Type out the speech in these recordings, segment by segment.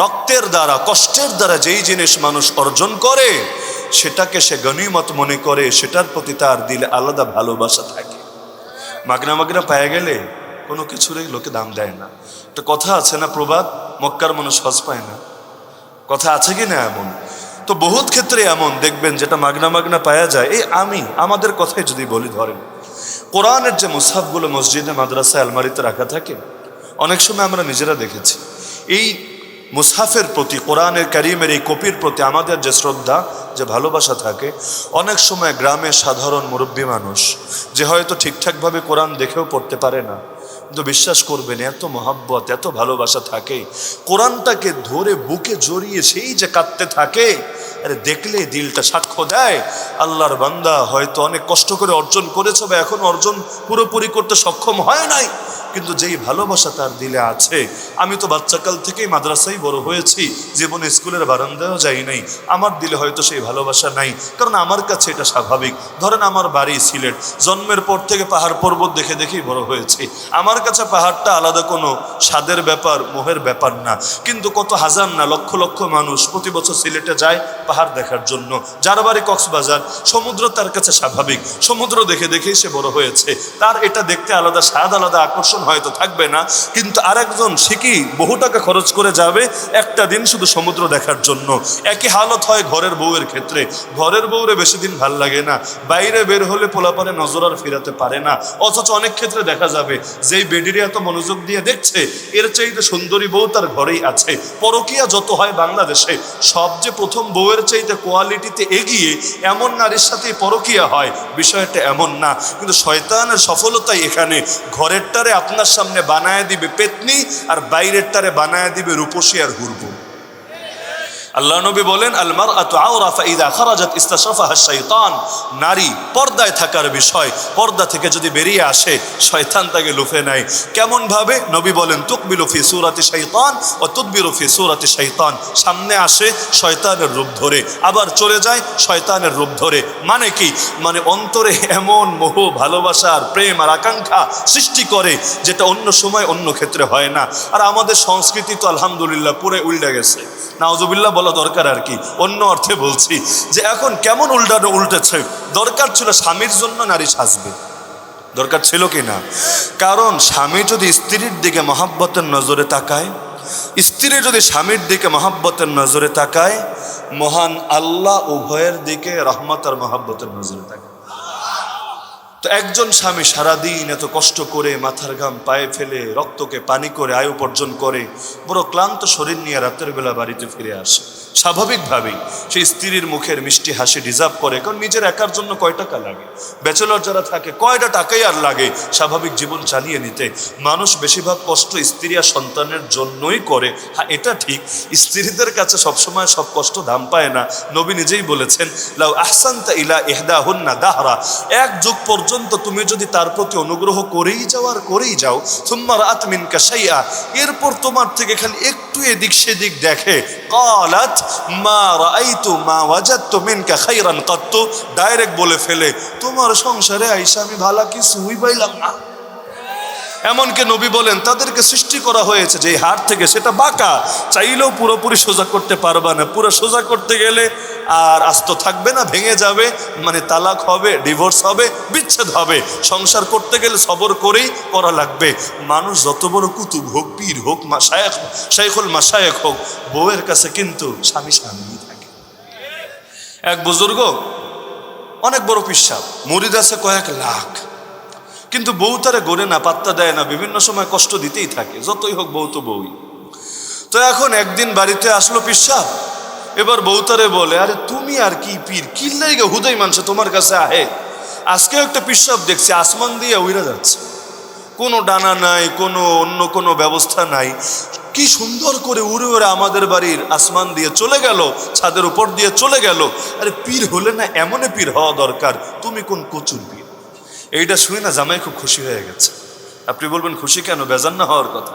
রক্তের দ্বারা, কষ্টের দ্বারা যেই জিনিস মানুষ অর্জন করে, সেটাকে সে গণিমত মনে করে, সেটার প্রতি তার দিলে আলাদা ভালোবাসা থাকে। মাগনা মাগনা পায়ে গেলে কোনো কিছুরই লোকে দাম দেয় না। একটা কথা আছে না প্রবাদ? মক্কার মানুষ হজ পায় না। কথা আছে কি না এমন? তো বহুত ক্ষেত্রে এমন, দেখবেন যেটা মাগনা মাগনা পাওয়া যায়, এই আমি, আমাদের কথাই যদি বলি ধরেন, কোরআনের যে মুসাফগুলো মসজিদে, মাদ্রাসায়, আলমারিতে রাখা থাকে, অনেক সময় আমরা নিজেরা দেখেছি, এই মুসাফের প্রতি, কোরআনের কারিমের এই কপির প্রতি আমাদের যে শ্রদ্ধা, যে ভালোবাসা থাকে, অনেক সময় গ্রামের সাধারণ মুরব্বী মানুষ, যে হয়তো ঠিকঠাকভাবে কোরআন দেখেও পড়তে পারে না, কিন্তু বিশ্বাস করবেন, এত মহাব্বত, এত ভালোবাসা থাকে, কোরআনটাকে ধরে বুকে জড়িয়ে সেই যে কাঁদতে থাকে আরে দেখলে দিলটা সাক্ষ্য দেয়। আল্লাহর বান্দা হয়তো অনেক কষ্ট করে অর্জন করেছে বা এখন অর্জন পুরোপুরি করতে সক্ষম হয় নাই। কিন্তু যেই ভালোবাসা তার দিলে আছে, আমি তো বাচ্চাকাল থেকেই মাদ্রাসায় বড় হয়েছি, জীবনে স্কুলের বারান্দায়ও যাই নাই। আমার দিলে হয়তো সেই ভালোবাসা নাই, কারণ আমার কাছে এটা স্বাভাবিক। ধরেন আমার বাড়ি সিলেট, জন্মের পর থেকে পাহাড় পর্বত দেখে দেখেই বড় হয়েছে। আমার কাছে পাহাড়টা আলাদা কোনো স্বাদের ব্যাপার, মোহের ব্যাপার না। কিন্তু কত হাজার না, লক্ষ লক্ষ মানুষ প্রতি বছর সিলেটে যায় পাহাড় দেখার জন্য। যার বাড়ি কক্সবাজার, সমুদ্র তার কাছে স্বাভাবিক। সমুদ্র দেখে দেখেই সে বড় হয়েছে। তার এটা দেখতে আলাদা স্বাদ, আলাদা আকর্ষণ হয়তো থাকবে না। কিন্তু আরেকজন শিখি বহু টাকা খরচ করে যাবে? একটা দিন শুধু সমুদ্র দেখার জন্য। একই হালত হয় ঘরের বউয়ের ক্ষেত্রে। ঘরের বউরে বেশি দিন ভালো লাগে না। বাইরে বের হলে পোলাপারে নজর আর ফিরাতে পারে না। অথচ অনেক ক্ষেত্রে দেখা যাবে, যেই বেডিরে এত মনোযোগ দিয়ে দেখছে, এর চাইতে সুন্দরী বউ তার ঘরেই আছে। পরকিয়া যত হয় বাংলাদেশে, সবচেয়ে প্রথম বউয়ের চাইতে কোয়ালিটিতে এগিয়ে এমন নারীর সাথে পরকিয়া হয়। বিষয়টা এমন না। কিন্তু শয়তানের সফলতাই এখানে। ঘরেরটারে আপনার সামনে বানায় দিবে পেতনি আর বাইরেরটারে বানায় দিবে রূপসী আর হুরবু আল্লাহ নবী বলেন আলমার আতু আওরাফা ইদা খারাজাত ইস্তাশাফাহা শাইতান। নারী পর্দায় থাকার বিষয়, পর্দা থেকে যদি বেরিয়ে আসে, শয়তান তাকে লুফে নেয়। কেমন ভাবে নবী বলেন, তুকবিলু ফি সূরাতি শাইতান ও তুদবিরু ফি সূরাতি শাইতান। সামনে আসে শয়তানের রূপ ধরে, আবার চলে যায় শয়তানের রূপ ধরে। মানে কি? মানে অন্তরে এমন মোহ, ভালোবাসা আর প্রেম আর আকাঙ্ক্ষা সৃষ্টি করে, যেটা অন্য সময় অন্য ক্ষেত্রে হয় না। আর আমাদের সংস্কৃতি তো আলহামদুলিল্লাহ পুরে উল্টে গেছে। নাওজুবিল্লাহ বলা দরকার আর কি। অন্য অর্থে বলছি যে এখন কেমন উল্টানো উল্টেছে? দরকার ছিল স্বামীর জন্য নারী সাজবে। দরকার ছিল কি না? কারণ স্বামী যদি স্ত্রীর দিকে মহাব্বতের নজরে তাকায়, স্ত্রী যদি স্বামীর দিকে মহাব্বতের নজরে তাকায়, মহান আল্লাহ উভয়ের দিকে রহমত আর মহাব্বতের নজরে তাকায়। তো একজন স্বামী সারাদিন এত কষ্ট করে মাথার ঘাম পায়ে ফেলে, রক্তকে পানি করে আয় উপার্জন করে বড় ক্লান্ত শরীর নিয়ে রাতের বেলা বাড়িতে ফিরে আসে। স্বাভাবিকভাবেই সেই স্ত্রীর মুখের মিষ্টি হাসি ডিজার্ভ করে, কারণ নিজের একার জন্য কয় টাকা লাগে? ব্যাচেলর যারা থাকে, কয়টা টাকাই আর লাগে? স্বাভাবিক জীবন চালিয়ে নিতে মানুষ বেশিরভাগ কষ্ট স্ত্রী আর সন্তানের জন্যই করে। হ্যাঁ এটা ঠিক, স্ত্রীদের কাছে সবসময় সব কষ্ট দাম পায় না। নবী নিজেই বলেছেন, লাউ আহসান্তা ইলা ইহদা হুন্না দাহরা। এক যুগ পর্যন্ত তুমি যদি তার প্রতি অনুগ্রহ করেই যাও আর করেই যাও সুম্মার আতমিন কাসাইয়া এরপর তোমার থেকে খালি একটু এদিক সেদিক দেখে। কালাত, মা রাআইতু মা ওয়াজাদতু মিনকা খাইরান কাত্তু ডাইরেক্ট বলে ফেলে, তোমার সংসারে আইসা আমি ভালো কিছুই পাইলাম না। এমনকি নবী বলেন, তাদেরকে সৃষ্টি করা হয়েছে যে হাট থেকে সেটা বাঁকা, চাইলেও পুরোপুরি সোজা করতে পারবা না। পুরো সোজা করতে গেলে আর আস্ত থাকবে না, ভেঙে যাবে মানে তালাক হবে ডিভোর্স হবে, বিচ্ছেদ হবে। সংসার করতে গেলে সবর করেই করা লাগবে। মানুষ যত বড় কুতুব হোক, পীর হোক মাসায়েক শাইখুল মাসায়েক হোক, বউয়ের কাছে কিন্তু স্বামী স্বামী থাকে। এক বুজুর্গ, অনেক বড় পিসাব, মুরিদ আছে কয়েক লাখ। কিন্তু বউ তারা গড়ে না, পাত্তা দেয় না, বিভিন্ন সময় কষ্ট দিতেই থাকে। যতই হোক, বউ তো বউই। তো এখন একদিন বাড়িতে আসলো পিসাব এবার বউতারে বলে, আরে তুমি আর কি পীর? কিল্লাই গে হুদাই মানছে তোমার কাছে আহে? আজকে একটা পিসাব দেখছি, আসমান দিয়ে উইরা যাচ্ছে। কোনো ডানা নাই, কোনো অন্য কোনো ব্যবস্থা নাই। কি সুন্দর করে উড়ে উড়ে আমাদের বাড়ির আসমান দিয়ে চলে গেল, ছাদের উপর দিয়ে চলে গেল। আরে পীর হলে না এমনই পীর হওয়া দরকার। তুমি কোন কচুর পীর? এইটা শুনে না জামাই খুব খুশি হয়ে গেছে। আপনি বলবেন, খুশি কেন? বেজান না হওয়ার কথা।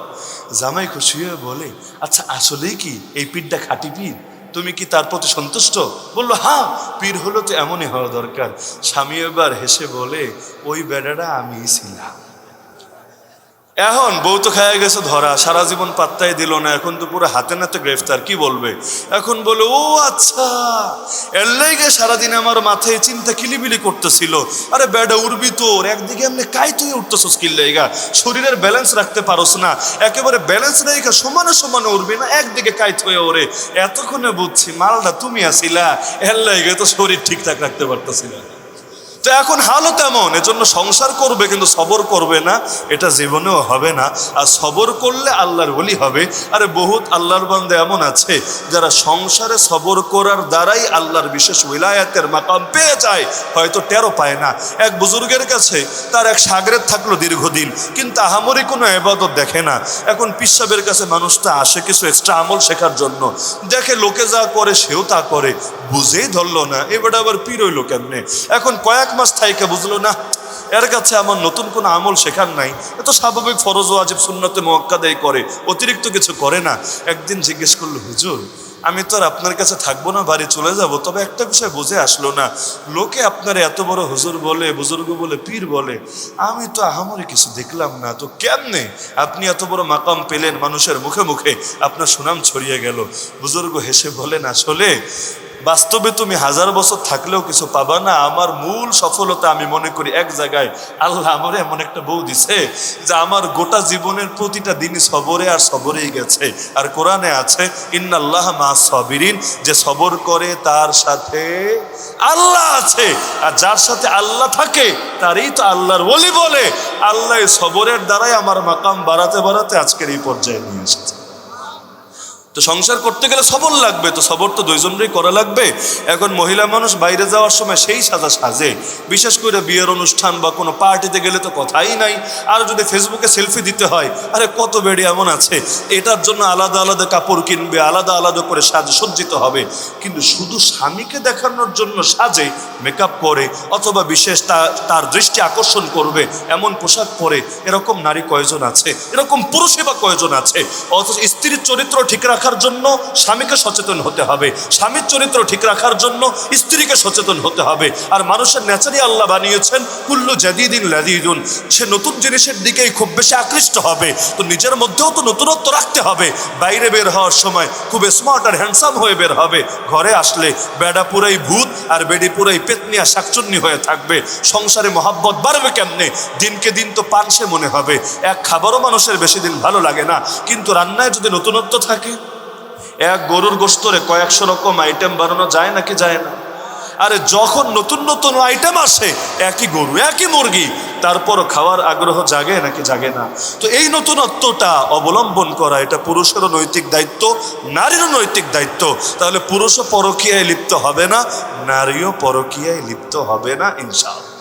জামাই খুশি হয়ে বলে আচ্ছা আসলেই কি এই পীরটা খাঁটি পীর? তুমি কি তার প্রতি সন্তুষ্ট? বলল হ্যাঁ পীর হলো তো এমনই হওয়া দরকার। স্বামী এবার হেসে বলে, ওই বেড়াটা আমিই ছিলাম। এখন বউ তো খায় গেছে ধরা, সারা জীবন পাত্তাই দিল না, এখন তো পুরো হাতে নাতে গ্রেফতার, কি বলবে? এখন বলে, ও আচ্ছা এর লেগে সারাদিন আমার মাথায় চিন্তা কিলিবিলি করতেছিল। আরে বেডা, উড়বি তোর, একদিকে এমনি কাই তুই উঠতেছিস কিল লেগা? শরীরের ব্যালেন্স রাখতে পারোস না, একেবারে ব্যালেন্স রেখে সমানে সমানে উড়বি না, একদিকে কাইত হয়ে ওরে। এতক্ষণে বুঝছি মালটা তুমি আসিলা, এর লেগে তো শরীর ঠিকঠাক রাখতে পারতেছিলা। তো এখন হালও তেমন, এজন্য সংসার করবে কিন্তু সবর করবে না, এটা জীবনেও হবে না। আর সবর করলে আল্লাহর বলি হবে। আরে বহুত আল্লাহর বান্দে এমন আছে, যারা সংসারে সবর করার দ্বারাই আল্লাহর বিশেষ উইলায়াতের মাকাম পেয়ে যায়, হয়তো টেরো পায় না। এক বুজুর্গের কাছে তার এক সাগরের থাকল দীর্ঘদিন, কিন্তু আহামরি কোনো এবাদত দেখে না। এখন পিসাবের কাছে মানুষটা আসে কিছু এক্সট্রা আমল শেখার জন্য। দেখে লোকে যা করে সেও তা করে, বুঝেই ধরলো না এবার আবার পীর কেমনে? এখন কয়েক মাস থাইকে বুঝলো না। এর কাছে আমার নতুন কোনো আমল শেখার নাই। এ তো স্বাভাবিক ফরজ ওয়াজিব সুন্নতে মোয়াক্কাদাই করে, অতিরিক্ত কিছু করে না। একদিন জিজ্ঞেস করল, হুজুর, আমি তো আর আপনার কাছে থাকব না, বাড়ি চলে যাব। তবে একটা বিষয় বুঝে আসলো না। লোকে আপনার এত বড় হুজুর বলে, বুজুর্গ বলে, পীর বলে, আমি তো আহামরি কিছু দেখলাম না। তো কেমনে? আপনি এত বড় মাকাম পেলেন মানুষের মুখে মুখে। আপনার সুনাম ছড়িয়ে গেল। বুজুর্গ হেসে বলেন, আসলে বাস্তবে তুমি হাজার বছর থাকলেও কিছু পাবা না। আমার মূল সফলতা আমি মনে করি এক জায়গায় আল্লাহ আমার এমন একটা বউ দিছে যে আমার গোটা জীবনের প্রতিটা দিনই সবরে আর সবরেই গেছে। আর কোরআনে আছে, ইন্নাল্লাহ মা সবিরিন যে সবর করে তার সাথে আল্লাহ আছে। আর যার সাথে আল্লাহ থাকে, তারই তো আল্লাহর বলি বলে। আল্লাহ সবরের দ্বারাই আমার মাকাম বাড়াতে বাড়াতে আজকের এই পর্যায়ে নিয়ে এসেছে। তো সংসার করতে গেলে সবর লাগবে, তো সবর তো দুইজনেরই করা লাগবে। এখন মহিলা মানুষ বাইরে যাওয়ার সময় সেই সাজা সাজে। বিশেষ করে বিয়ের অনুষ্ঠান বা কোনো পার্টিতে গেলে তো কথাই নাই। আর যদি ফেসবুকে সেলফি দিতে হয়, আরে কত বেড়ে এমন আছে। এটার জন্য আলাদা আলাদা কাপড় কিনবে, আলাদা আলাদা করে সাজ সজ্জিত হবে। কিন্তু শুধু স্বামীকে দেখানোর জন্য সাজে মেকআপ করে অথবা বিশেষ তার দৃষ্টি আকর্ষণ করবে, এমন পোশাক পরে, এরকম নারী কয়জন আছে? এরকম পুরুষই বা কয়জন আছে? অথচ স্ত্রীর চরিত্র ঠিক রাখার জন্য স্বামীকে সচেতন হতে হবে। স্বামীর চরিত্র ঠিক রাখার জন্য স্ত্রীকে সচেতন হতে হবে। আর মানুষের ন্যাচারই আল্লাহ বানিয়েছেন, কুল্লু জাদিদিন লাদিদুন সে নতুন জিনিসের দিকেই খুব বেশি আকৃষ্ট হবে। তো নিজের মধ্যেও তো নতুনত্ব রাখতে হবে। বাইরে বের হওয়ার সময় খুব স্মার্ট আর হ্যান্ডসাম হয়ে বের হবে। ঘরে আসলে বেডা পুরাই ভূত আর বেডি পুরাই পেতনিয়া শাকচুন্নি হয়ে থাকবে। সংসারে মহাব্বত বাড়বে কেমনে? দিনকে দিন তো পানসে মনে হবে। এক খাবারও মানুষের বেশি দিন ভালো লাগে না। কিন্তু রান্নায় যদি নতুনত্ব থাকে এক গরুর গোস্তরে কয়েকশো রকম আইটেম বানানো যায় নাকি যায় না? আরে যখন নতুন নতুন আইটেম আসে, একই গরু, একই মুরগি তারপর খাওয়ার আগ্রহ জাগে নাকি জাগে না? তো এই নতুনত্বটা অবলম্বন করা, এটা পুরুষেরও নৈতিক দায়িত্ব, নারীরও নৈতিক দায়িত্ব। তাহলে পুরুষও পরকীয়ায় লিপ্ত হবে না, নারীও পরকীয়ায় লিপ্ত হবে না, ইনশাআল্লাহ।